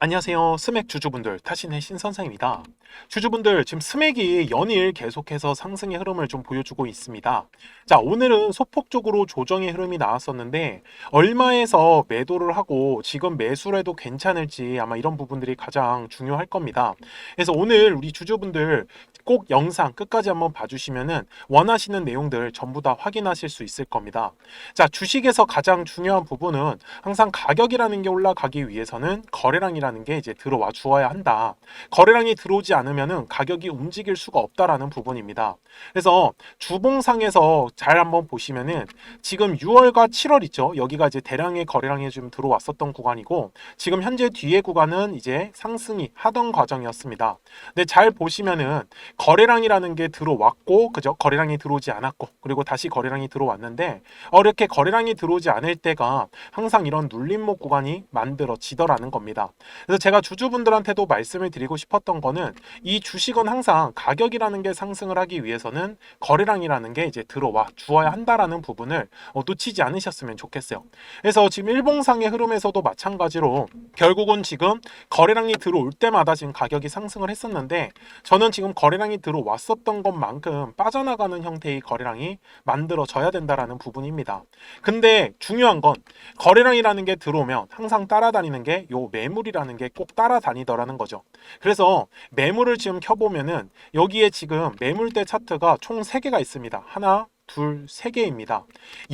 안녕하세요. 스맥 주주분들, 타신의 신선생입니다. 주주분들, 지금 스맥이 연일 계속해서 상승의 흐름을 좀 보여주고 있습니다. 자, 오늘은 소폭적으로 조정의 흐름이 나왔었는데, 얼마에서 매도를 하고 지금 매수를 해도 괜찮을지 아마 이런 부분들이 가장 중요할 겁니다. 그래서 오늘 우리 주주분들 꼭 영상 끝까지 한번 봐주시면은 원하시는 내용들 전부 다 확인하실 수 있을 겁니다. 자, 주식에서 가장 중요한 부분은 항상 가격이라는 게 올라가기 위해서는 거래량이라는 게 이제 들어와 주어야 한다. 거래량이 들어오지 않으면은 가격이 움직일 수가 없다라는 부분입니다. 그래서 주봉상에서 잘 한번 보시면은 지금 6월과 7월 있죠. 여기가 이제 대량의 거래량이 좀 들어왔었던 구간이고 지금 현재 뒤에 구간은 이제 상승이 하던 과정이었습니다. 근데 잘 보시면은 거래량이라는 게 들어왔고 그죠? 거래량이 들어오지 않았고 그리고 다시 거래량이 들어왔는데 어, 이렇게 거래량이 들어오지 않을 때가 항상 이런 눌림목 구간이 만들어지더라는 겁니다. 그래서 제가 주주분들한테도 말씀을 드리고 싶었던 거는 이 주식은 항상 가격이라는 게 상승을 하기 위해서는 거래량이라는 게 이제 들어와 주어야 한다라는 부분을 어, 놓치지 않으셨으면 좋겠어요. 그래서 지금 일봉상의 흐름에서도 마찬가지로 결국은 지금 거래량이 들어올 때마다 지금 가격이 상승을 했었는데 저는 지금 거래량이 들어왔었던 것만큼 빠져나가는 형태의 거래량이 만들어져야 된다라는 부분입니다. 근데 중요한 건 거래량이라는 게 들어오면 항상 따라다니는 게 요 매물이라는 게 꼭 따라다니더라는 거죠. 그래서 매물을 지금 켜보면은 여기에 지금 매물대 차트가 총 3개가 있습니다. 하나, 둘, 세 개입니다.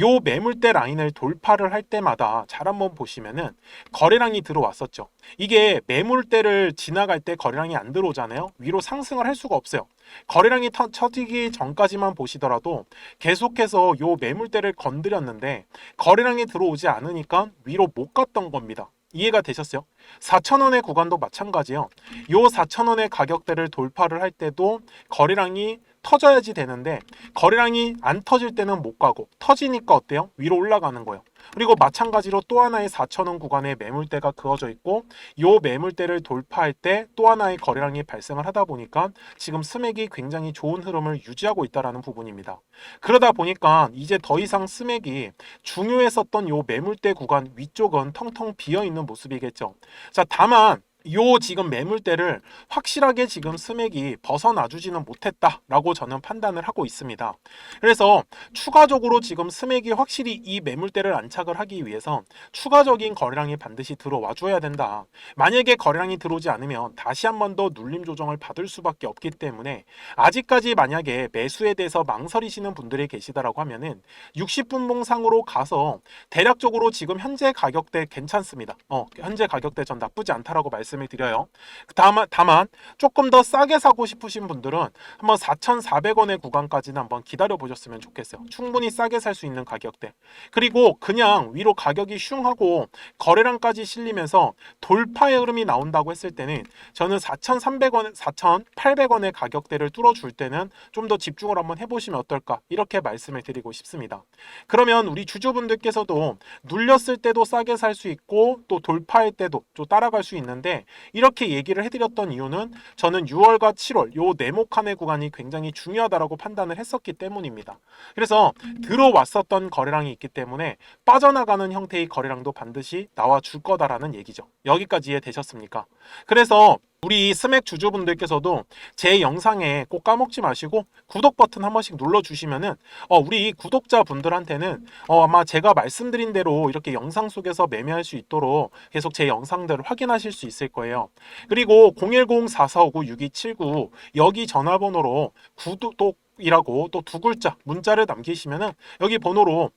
요 매물대 라인을 돌파를 할 때마다 잘 한번 보시면은 거래량이 들어왔었죠. 이게 매물대를 지나갈 때 거래량이 안 들어오잖아요. 위로 상승을 할 수가 없어요. 거래량이 터, 쳐지기 전까지만 보시더라도 계속해서 요 매물대를 건드렸는데 거래량이 들어오지 않으니까 위로 못 갔던 겁니다. 이해가 되셨어요? 4,000원의 구간도 마찬가지요. 요 4,000원의 가격대를 돌파를 할 때도 거래량이 터져야지 되는데 거래량이 안 터질 때는 못 가고 터지니까 어때요? 위로 올라가는 거예요. 그리고 마찬가지로 또 하나의 4,000원 구간에 매물대가 그어져 있고 요 매물대를 돌파할 때 또 하나의 거래량이 발생을 하다 보니까 지금 스맥이 굉장히 좋은 흐름을 유지하고 있다라는 부분입니다. 그러다 보니까 이제 더 이상 스맥이 중요했었던 요 매물대 구간 위쪽은 텅텅 비어 있는 모습이겠죠. 자, 다만 요 지금 매물대를 확실하게 지금 스맥이 벗어나주지는 못했다라고 저는 판단을 하고 있습니다. 그래서 추가적으로 지금 스맥이 확실히 이 매물대를 안착을 하기 위해서 추가적인 거래량이 반드시 들어와 줘야 된다. 만약에 거래량이 들어오지 않으면 다시 한 번 더 눌림 조정을 받을 수밖에 없기 때문에 아직까지 만약에 매수에 대해서 망설이시는 분들이 계시다라고 하면은 60분 봉 상으로 가서 대략적으로 지금 현재 가격대 괜찮습니다. 어, 현재 가격대 전 나쁘지 않다라고 말씀 말씀을 드려요. 다만, 다만 조금 더 싸게 사고 싶으신 분들은 한번 4,400원의 구간까지는 한번 기다려 보셨으면 좋겠어요. 충분히 싸게 살 수 있는 가격대. 그리고 그냥 위로 가격이 슝하고 거래량까지 실리면서 돌파의 흐름이 나온다고 했을 때는 저는 4,300원, 4,800원의 가격대를 뚫어줄 때는 좀 더 집중을 한번 해보시면 어떨까 이렇게 말씀을 드리고 싶습니다. 그러면 우리 주주분들께서도 눌렸을 때도 싸게 살 수 있고 또 돌파할 때도 또 따라갈 수 있는데 이렇게 얘기를 해드렸던 이유는 저는 6월과 7월 요 네모칸의 구간이 굉장히 중요하다라고 판단을 했었기 때문입니다. 그래서 들어왔었던 거래량이 있기 때문에 빠져나가는 형태의 거래량도 반드시 나와 줄 거다라는 얘기죠. 여기까지 이해되셨습니까? 그래서 우리 스맥 주주분들께서도 제 영상에 꼭 까먹지 마시고 구독 버튼 한 번씩 눌러주시면은 어, 우리 구독자분들한테는 어, 아마 제가 말씀드린 대로 이렇게 영상 속에서 매매할 수 있도록 계속 제 영상들을 확인하실 수 있을 거예요. 그리고 010-4459-6279 여기 전화번호로 구독 이라고 또 두 글자 문자를 남기시면은 여기 번호로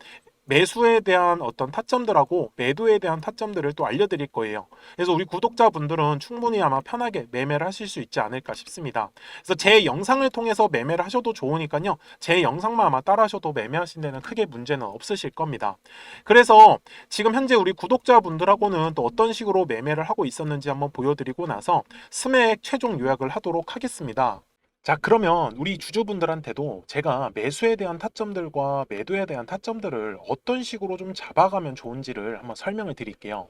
매수에 대한 어떤 타점들하고 매도에 대한 타점들을 또 알려드릴 거예요. 그래서 우리 구독자분들은 충분히 아마 편하게 매매를 하실 수 있지 않을까 싶습니다. 그래서 제 영상을 통해서 매매를 하셔도 좋으니까요. 제 영상만 아마 따라하셔도 매매하신 데는 크게 문제는 없으실 겁니다. 그래서 지금 현재 우리 구독자분들하고는 또 어떤 식으로 매매를 하고 있었는지 한번 보여드리고 나서 스맥 최종 요약을 하도록 하겠습니다. 자, 그러면 우리 주주분들한테도 제가 매수에 대한 타점들과 매도에 대한 타점들을 어떤 식으로 좀 잡아가면 좋은지를 한번 설명을 드릴게요.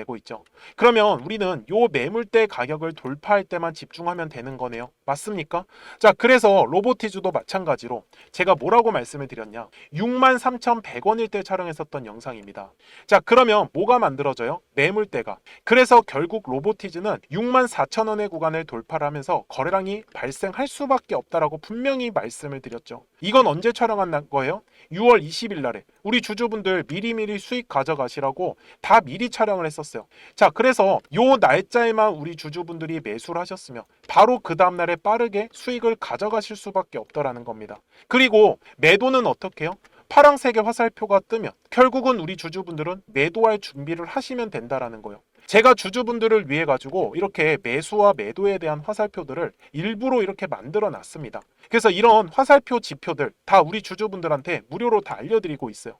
고 있죠. 그러면 우리는 요 매물대 가격을 돌파할 때만 집중하면 되는 거네요. 맞습니까? 자, 그래서 로보티즈도 마찬가지로 제가 뭐라고 말씀을 드렸냐? 63,100원일 때 촬영했었던 영상입니다. 자, 그러면 뭐가 만들어져요? 매물대가. 그래서 결국 로보티즈는 64,000원의 구간을 돌파를 하면서 거래량이 발생할 수밖에 없다라고 분명히 말씀을 드렸죠. 이건 언제 촬영한 거예요? 6월 20일 날에 우리 주주분들 미리미리 수익 가져가시라고 다 미리 촬영을 했었어요. 자, 그래서 요 날짜에만 우리 주주분들이 매수를 하셨으면 바로 그 다음 날에 빠르게 수익을 가져가실 수밖에 없더라는 겁니다. 그리고 매도는 어떻게 해요? 파란색의 화살표가 뜨면 결국은 우리 주주분들은 매도할 준비를 하시면 된다라는 거예요. 제가 주주분들을 위해 가지고 이렇게 매수와 매도에 대한 화살표들을 일부러 이렇게 만들어 놨습니다. 그래서 이런 화살표 지표들 다 우리 주주분들한테 무료로 다 알려드리고 있어요.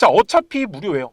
자 어차피 무료예요.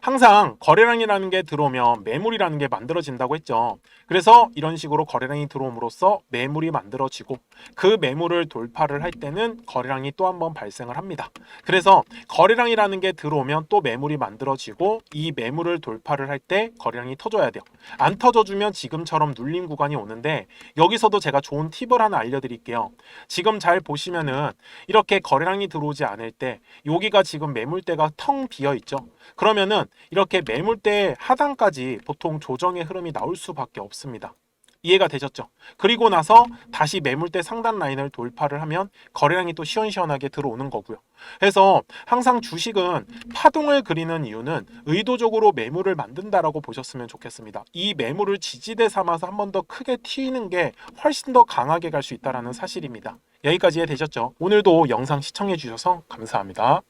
항상 거래량이라는 게 들어오면 매물이라는 게 만들어진다고 했죠. 그래서 이런 식으로 거래량이 들어옴으로써 매물이 만들어지고 그 매물을 돌파를 할 때는 거래량이 또 한 번 발생을 합니다. 그래서 거래량이라는 게 들어오면 또 매물이 만들어지고 이 매물을 돌파를 할 때 거래량이 터져야 돼요. 안 터져주면 지금처럼 눌림 구간이 오는데 여기서도 제가 좋은 팁을 하나 알려드릴게요. 지금 잘 보시면은 이렇게 거래량이 들어오지 않을 때 여기가 지금 매물대가 텅 비어 있죠. 그러면은 이렇게 매물대 하단까지 보통 조정의 흐름이 나올 수밖에 없습니다. 이해가 되셨죠? 그리고 나서 다시 매물대 상단 라인을 돌파를 하면 거래량이 또 시원시원하게 들어오는 거고요. 그래서 항상 주식은 파동을 그리는 이유는 의도적으로 매물을 만든다라고 보셨으면 좋겠습니다. 이 매물을 지지대 삼아서 한 번 더 크게 튀는 게 훨씬 더 강하게 갈 수 있다는 사실입니다. 여기까지 이해되셨죠? 오늘도 영상 시청해 주셔서 감사합니다.